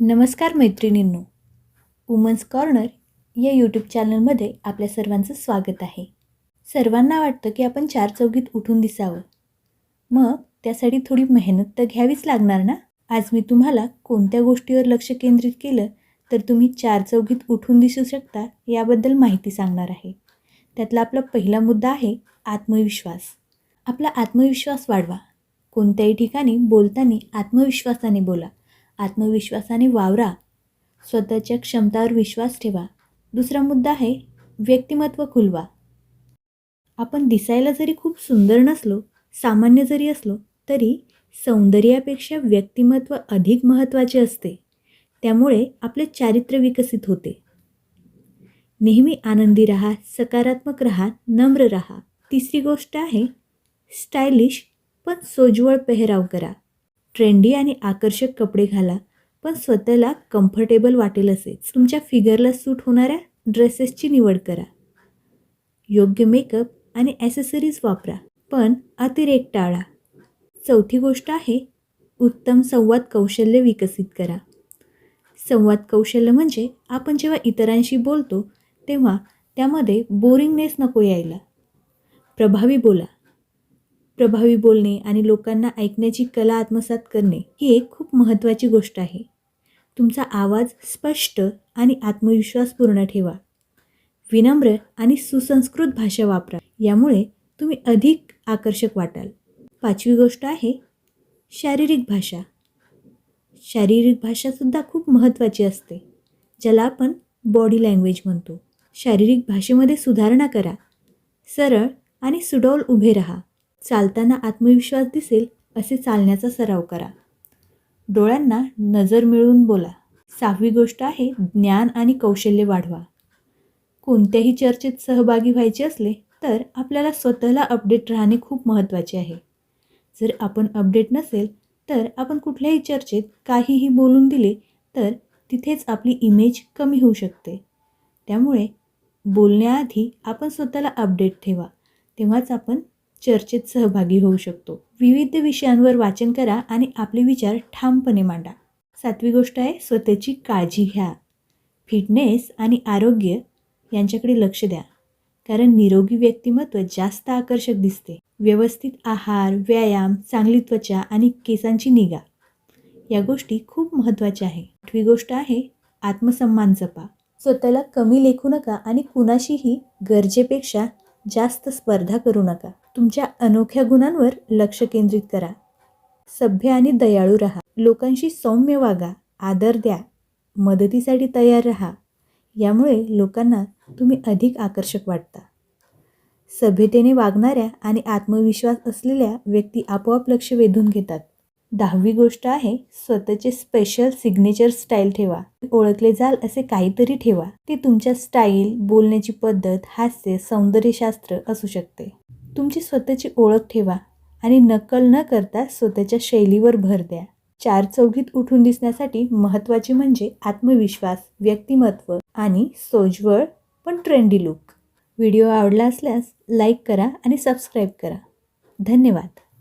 नमस्कार मैत्रिणींनो. Women's corner या यूट्यूब चॅनलमध्ये आपल्या सर्वांचं स्वागत आहे. सर्वांना वाटतं की आपण चार चौघीत उठून दिसावं. मग त्यासाठी थोडी मेहनत तर घ्यावीच लागणार ना? आज मी तुम्हाला कोणत्या गोष्टीवर लक्ष केंद्रित केलं तर तुम्ही चार चौघीत उठून दिसू शकता याबद्दल माहिती सांगणार आहे. त्यातला आपला पहिला मुद्दा आहे आत्मविश्वास. आपला आत्मविश्वास वाढवा. कोणत्याही ठिकाणी बोलताना आत्मविश्वासाने बोला. आत्मविश्वासाने वावरा. स्वतःच्या क्षमतावर विश्वास ठेवा. दुसरा मुद्दा आहे व्यक्तिमत्व खुलवा. आपण दिसायला जरी खूप सुंदर नसलो सामान्य जरी असलो तरी सौंदर्यापेक्षा व्यक्तिमत्व अधिक महत्त्वाचे असते. त्यामुळे आपले चारित्र्य विकसित होते. नेहमी आनंदी राहा सकारात्मक राहा नम्र राहा. तिसरी गोष्ट आहे स्टायलिश पण सोज्वळ पेहराव करा. ट्रेंडी आणि आकर्षक कपडे घाला पण स्वतःला कम्फर्टेबल वाटेल असेच तुमच्या फिगरला सूट होणाऱ्या ड्रेसेसची निवड करा. योग्य मेकअप आणि ॲसेसरीज वापरा पण अतिरेक टाळा. चौथी गोष्ट आहे उत्तम संवाद कौशल्य विकसित करा. संवाद कौशल्य म्हणजे आपण जेव्हा इतरांशी बोलतो तेव्हा त्यामध्ये बोरिंगनेस नको यायला. प्रभावी बोला. प्रभावी बोलणे आणि लोकांना ऐकण्याची कला आत्मसात करणे ही एक खूप महत्त्वाची गोष्ट आहे. तुमचा आवाज स्पष्ट आणि आत्मविश्वासपूर्ण ठेवा. विनम्र आणि सुसंस्कृत भाषा वापरा. यामुळे तुम्ही अधिक आकर्षक वाटाल. पाचवी गोष्ट आहे शारीरिक भाषा. शारीरिक भाषासुद्धा खूप महत्त्वाची असते ज्याला आपण बॉडी लँग्वेज म्हणतो. शारीरिक भाषेमध्ये सुधारणा करा. सरळ आणि सुडौल उभे राहा. चालताना आत्मविश्वास दिसेल असे चालण्याचा सराव करा. डोळ्यांना नजर मिळवून बोला. सहावी गोष्ट आहे ज्ञान आणि कौशल्य वाढवा. कोणत्याही चर्चेत सहभागी व्हायचे असले तर आपल्याला स्वतःला अपडेट राहणे खूप महत्त्वाचे आहे. जर आपण अपडेट नसेल तर आपण कुठल्याही चर्चेत काहीही बोलून दिले तर तिथेच आपली इमेज कमी होऊ शकते. त्यामुळे बोलण्याआधी आपण स्वतःला अपडेट ठेवा. तेव्हाच आपण चर्चेत सहभागी होऊ शकतो. विविध विषयांवर वाचन करा आणि आपले विचार ठामपणे मांडा. सातवी गोष्ट आहे स्वतःची काळजी घ्या. फिटनेस आणि आरोग्य यांच्याकडे लक्ष द्या. कारण निरोगी व्यक्तिमत्व जास्त आकर्षक दिसते. व्यवस्थित आहार व्यायाम चांगली त्वचा आणि केसांची निगा. या गोष्टी खूप महत्त्वाच्या आहे. आठवी गोष्ट आहे आत्मसन्मान जपा. स्वतःला कमी लेखू नका आणि कुणाशीही गरजेपेक्षा जास्त स्पर्धा करू नका. तुमच्या अनोख्या गुणांवर लक्ष केंद्रित करा. सभ्य आणि दयाळू राहा. लोकांशी सौम्य वागा. आदर द्या. मदतीसाठी तयार राहा. यामुळे लोकांना तुम्ही अधिक आकर्षक वाटता. सभ्यतेने वागणाऱ्या आणि आत्मविश्वास असलेल्या व्यक्ती आपोआप लक्ष वेधून घेतात. दहावी गोष्ट आहे स्वतःचे स्पेशल सिग्नेचर स्टाईल ठेवा. ओळखले जाल असे काहीतरी ठेवा. ते तुमच्या स्टाईल बोलण्याची पद्धत हास्य सौंदर्यशास्त्र असू शकते. तुमची स्वतःची ओळख ठेवा आणि नकल न करता स्वतःच्या शैलीवर भर द्या. चार चौघीत उठून दिसण्यासाठी महत्त्वाचे म्हणजे आत्मविश्वास व्यक्तिमत्व आणि सोज्वळ पण ट्रेंडी लुक व्हिडिओ आवडला असल्यास लाईक करा आणि सबस्क्राईब करा. धन्यवाद.